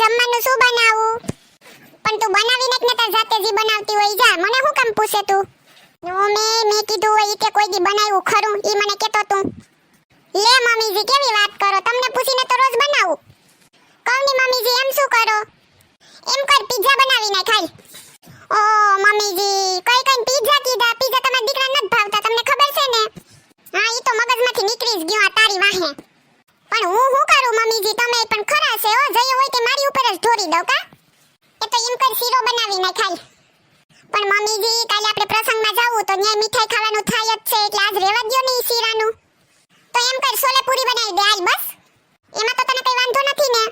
જમવાનું શું બનાવું? પણ તું બનાવીને જ ને તાર જાતે જી બનાવતી હોય જા. મને શું કામ પૂછે તું? મે, મેં કીધું હોય કે કોઈ દી બનાવ્યું ખરું. ઈ મને કેતો તું. લે, મમ્મીજી, કેવી વાત કરો? તમને પૂછીને તો રોજ બનાવું. કવની મમ્મીજી, એમ શું કરો? એમ કર પિઝા બનાવીને ખાઈ ઓ, મમ્મીજી, કઈ કઈ પિઝા કીધા? પિઝા તમારા દીકરા નથી ભાવતા, તમને ખબર છે ને? હા, ઈ તો મગજમાંથી નીકળી જ ગયું આ તારી વાહે. પણ હું શું કરું, મમ્મીજી? તમે પણ ખરા છે હો જયો હોય તે જ ઢોરી દઉં કા? એ તો એમ કર શીરો બનાવીને ખાઈ પણ મમ્મીજી, કાલે આપણે પ્રસંગમાં જાવું તો ન્યાય મીઠાઈ ખાવાનું થાય જ છે, એટલે આજ રેવા દો ને શીરાનું. તો એમ કર, છોલે પૂરી બનાવી દે આજ બસ. એમાં તો તને કઈ વાંધો નથી ને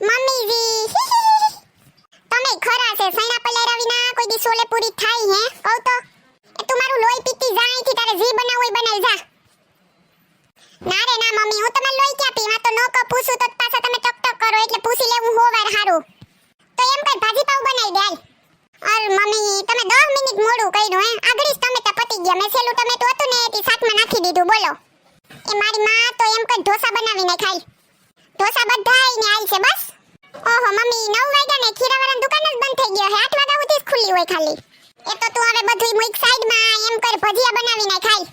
મમ્મીજી તમે ખરા છે સૈના પલાળ્યા વિના કોઈ દી છોલે પૂરી થાય હે કહું તો એ તું મારું લોહી પીતી જા અહીંથી તારે જી બનાવવું હોય બનાવી જા ના રે ના મમ્મી હું તમારે લોહી ક્યાં પીવા તો નો ક પૂછું તો પાછા તમે ટક ટક કરો એટલે પૂછી લેવું હોવાર હારું તો એમ કર ભાજી પાવ બનાવી દે અર મમ્મી, તમે 10 મિનિટ મોડું કર્યું, હે? આગળી ટમેટા પતી ગયા. મેં છેલ્લું ટમેટું હતું ને તે શાકમાં નાખી દીધું. બોલો. એ મારી માં તો એમ કે ઢોસા બનાવીને ખાઈ. ઢોસા બધાય ને આલ છે, બસ. ઓહો, મમ્મી 9 વાગ્યા ને ખીરાવાળાની દુકાન જ બંધ થઈ ગયો હે 8 વાગ્યા સુધી જ ખુલ્લી હોય ખાલી. એ તો તું હવે બધું મુઈક સાઈડમાં, એમ કર ભજીયા બનાવીને ખાઈ.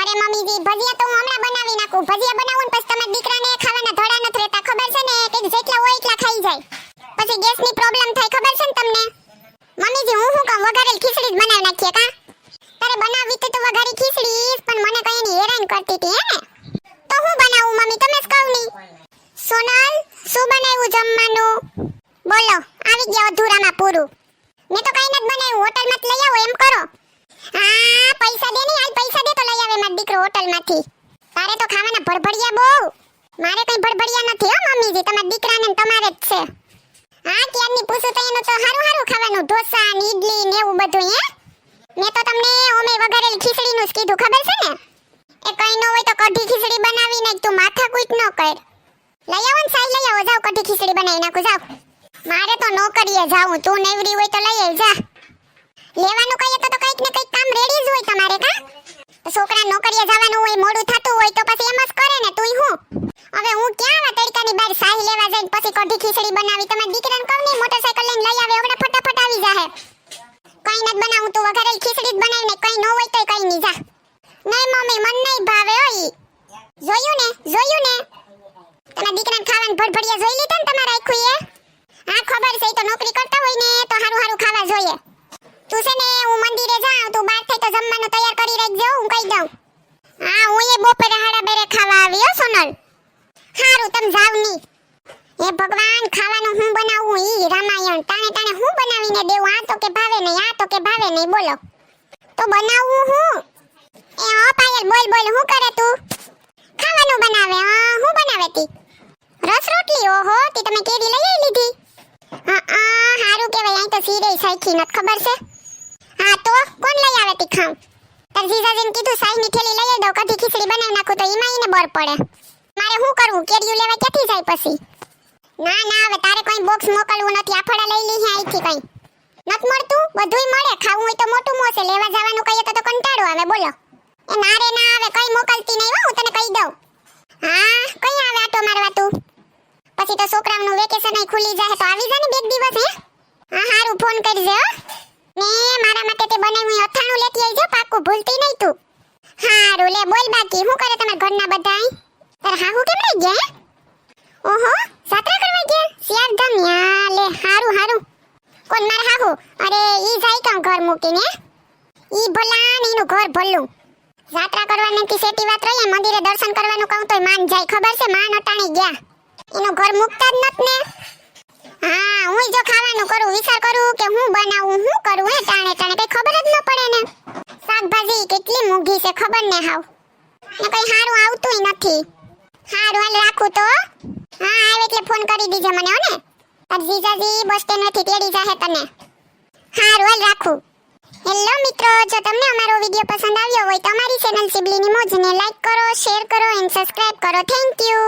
અરે મમ્મીજી, ભજીયા તો હું હમણાં બનાવી નાખું. ભજીયા બનાવું ને પછી તમે દીકરાને ખાવાના ધડા નથી રહેતા વઘારી ખીચડી, પણ મને કઈ હેરાન કરતી હતી, હે તો હું બનાવું, મમ્મી, તમે જ કહો ની. સોનલ, શું બનાવ્યું જમવાનું? બોલો, આવી ગયા અધૂરામાં પૂરું. મેં તો કઈ નથી બનાવ્યું, હોટલમાં લઈ આવો, એમ કરો. હા, પૈસા દે ને હાલ પૈસા દે તો લઈ આવે મારો દીકરો હોટલમાંથી. તારે તો ખાવાના ભડભડિયા બહુ. મારે કઈ ભડભડિયા નથી, હો, મમ્મીજી, તમારા દીકરાને ને તમારે જ છે. હા ક્યારની પૂછું તો એનું તો હારું હારું ખાવાનું, ઢોસા ને ઈડલી ને એવું બધું હે? મેં તો તમને ઓમે વઘારેલી ખીચડીનું જ ખબર છે ને? એ કઈ ન હોય તો કઢી ખીચડી બનાવીને તું માથા કૂટ ન કર. લઈ આવો ને સાઈ, લઈ આવો જાવ કઢી ખીચડી બનાવી નાખું જાવ મારે તો નોકરીએ જાવું, તું નેવડી હોય તો લઈ આવ લેવાનું કહીએ તો કંઈક ને કંઈક કામ રેડી જ હોય તમારે, કા? છોકરા નોકરીએ જવાનું હોય, મોડું થતું હોય તો પછી એમ જ કરે ને તું હું? હવે હું ક્યાં આવા તડકાની બહાર સાહી લેવા જઈને પછી કઢી ખીચડી બનાવી? તમારા દીકરાને કહું ને મોટરસાઇકલ લઈને લઈ આવે હમણાં ફટાફટ આવી જાહે કઈ નથી બનાવું તું, વઘારેલ ખીચડી જ બનાવીને કઈ ન હોય તોય કઈ નહીં નહીં મમ્મી, મન નહીં ભાવે હો જોયું ને જોયું ને. તમારા દીકરાને ખાવાનું ભડભડિયા જોઈ લીધા ને તમારા આખું એ હા, ખબર છે તો નોકરી કરતા હોય ને, તો હારું હારું ખાવા જોઈએ. તું છે ને, હું મંદિરે જાઉં, તું બાર થઈ તો જમવાનું તૈયાર કરી રાખજો, હું કહી દઉં. હા, હું એ બપોરે હાડા બેરે ખાવા આવી, હો સોનલ. હારું, તમે જાવની. હે ભગવાન, ખાવાનું હું બનાવું ઈ રામાયણ. તાણે તાણે હું બનાવીને દેવું? આ તો કે ભાવે નહીં, આ તો કે ભાવે નહીં, બોલો. તો બનાવવું હું? એ હા પાયલ, બોલ બોલ, હું કરે તું? ખાવાનું બનાવે, હા, હું બનાવે તી? રસ રોટલી, ઓહો, તી તમે કેરી લઈ આવી લીધી? હા આ હારું કેવાય અહીં તો સીરે સાઈખી નત ખબર છે? હા, તો કોણ લઈ આવે તી ખાઉં? તાર જીજાજીને કીધું સાઈની થેલી લઈ આવી દઉં કઢી ખીચડી બનાવી નાખું, તો એમાં એને બર પડે. મારે શું કરવું? કેરીયું લેવા ક્યાંથી જાય પછી? ના ના, હવે તારે કોઈ બોક્સ મોકલવું નથી. આફડા લઈ લી હે અહીંથી કઈ. નત મળતું? બધુંય મળે. ખાવું હોય તો મોટું મોસે લેવા જવાનું કહીએ તો તો કંટાળો આવે. બોલો. એ ના રે ના આવે. કઈ મોકલતી નહીં હો, હું તને કહી દઉં. હા, કઈ આવે આટો મારવા તું? પછી તો છોકરાઓનું વેકેશન આય ખુલી જાય તો આવી જા ને બે દિવસ, હે? હા, હારું ફોન કરજે, હો. ને મારા માટે તે બનાવ્યું અથાણું લેતી આવજો, પાકું. ભૂલતી નહીં તું. હારું, લે, બોલ બાકી. શું કરે તમારા ઘરના બધાય? તાર હાહુ કેમ રહી ગયા, હે? ઓહો. જાત્રા કરવા ગયા? સિયારધામ યા લે, હારું હારું. કોણ મારા હાહુ? અરે, ઈ જાય કામ ઘર મૂકીને? ઈ ભલા ને એનું ઘર ભલું જાત્રા કરવાની કી સેટી વાત રહી મંદિરે દર્શન કરવાનું કહું તોય માન જાય. ખબર છે, માન અટાણી ગયા. એનું ઘર મુકતા જ નત ને. હા હું જો ખાવાનું કરું, વિચાર કરું કે હું બનાવું, હું કરું, હે, ટાણે ટાણે. કઈ ખબર જ ન પડે ને. શાકભાજી કેટલી મોંઘી છે, ખબર ને હાવ. ને કઈ સારું આવતું નથી. હારું, હાલ રાખું તો. હા, આવે એટલે ફોન કરી દીજો મને, હો ને. તાર જીજાજી બસ સ્ટેન્ડ નથી તેડી જાહે તને. હા, રોલ રાખું. હેલો મિત્રો, જો તમને અમારો વિડિયો પસંદ આવ્યો હોય તો અમારી ચેનલ સિબલીની મોજને લાઈક કરો શેર કરો એન્ડ સબસ્ક્રાઇબ કરો. Thank you